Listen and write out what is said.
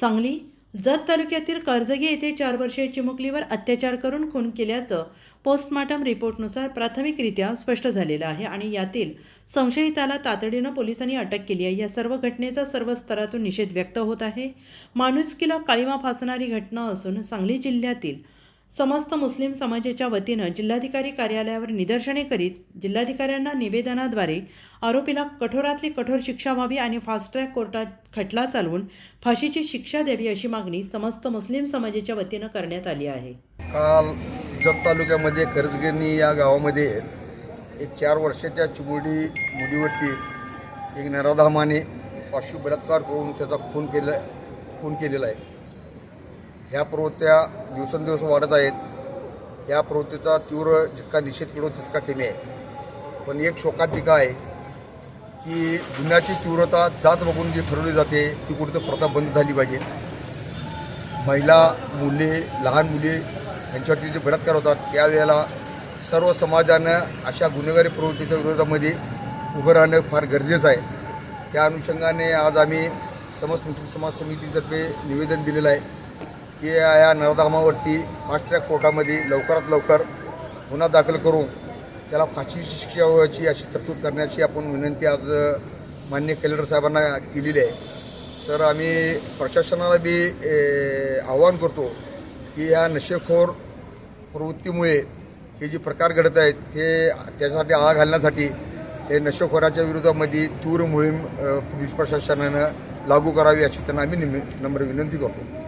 सांगली जत तालुक्यातील कर्जगी येथे चार वर्षीय चिमुकलीवर अत्याचार करून खून केल्याचं पोस्टमार्टम रिपोर्टनुसार प्राथमिकरित्या स्पष्ट झालेलं आहे आणि यातील संशयिताला तातडीनं पोलिसांनी अटक केली आहे. या सर्व घटनेचा सर्व स्तरातून निषेध व्यक्त होत आहे. माणुसकीला काळीमा फासणारी घटना असून सांगली जिल्ह्यातील समस्त मुस्लिम समाजाच्या वतीनं जिल्हाधिकारी कार्यालयावर निदर्शने करीत जिल्हाधिकाऱ्यांना निवेदनाद्वारे आरोपीला कठोरातली कठोर शिक्षा व्हावी आणि फास्ट ट्रॅक कोर्टात खटला चालवून फाशीची शिक्षा द्यावी अशी मागणी समस्त मुस्लिम समाजाच्या वतीनं करण्यात आली आहे. काल जत तालुक्यामध्ये कर्जगिरणी या गावामध्ये एक चार वर्षाच्या चिमुरडी मुलीवरती एक नराधामाने पाशु बलात्कार करून त्याचा खून केला खून केलेला आहे. ह्या प्रवृत्त्या दिवसेंदिवस वाढत आहेत. या प्रवृत्तीचा तीव्र जितका निषेध केलो तितका कमी आहे. पण एक शोकांतिका आहे की गुन्ह्याची तीव्रता जात बघून जी ठरवली जाते ती कुठेतरी प्रथा बंद झाली पाहिजे. महिला मुले लहान मुले यांच्यावरती जे बलात्कार होतात त्यावेळेला सर्व समाजानं अशा गुन्हेगारी प्रवृत्तीच्या विरोधामध्ये उभं राहणं फार गरजेचं आहे. त्या अनुषंगाने आज आम्ही समस्त मुस्लिम समाज समितीतर्फे निवेदन दिलेलं आहे. की या नरधामावरती फास्ट ट्रॅक कोर्टामध्ये लवकरात लवकर गुन्हा दाखल करून त्याला फाशीची शिक्षा व्हायची अशी तरतूद करण्याची आपण विनंती आज मान्य कलेक्टर साहेबांना केलेली आहे. तर आम्ही प्रशासनाला बी आवाहन करतो की या नशेखोर प्रवृत्तीमुळे हे जे प्रकार घडत आहेत ते त्याच्यासाठी आळा घालण्यासाठी हे नशेखोराच्या विरोधामध्ये तीव्र मोहीम पोलीस प्रशासनानं लागू करावी अशी त्यांना आम्ही निम- नम्र विनंती करतो.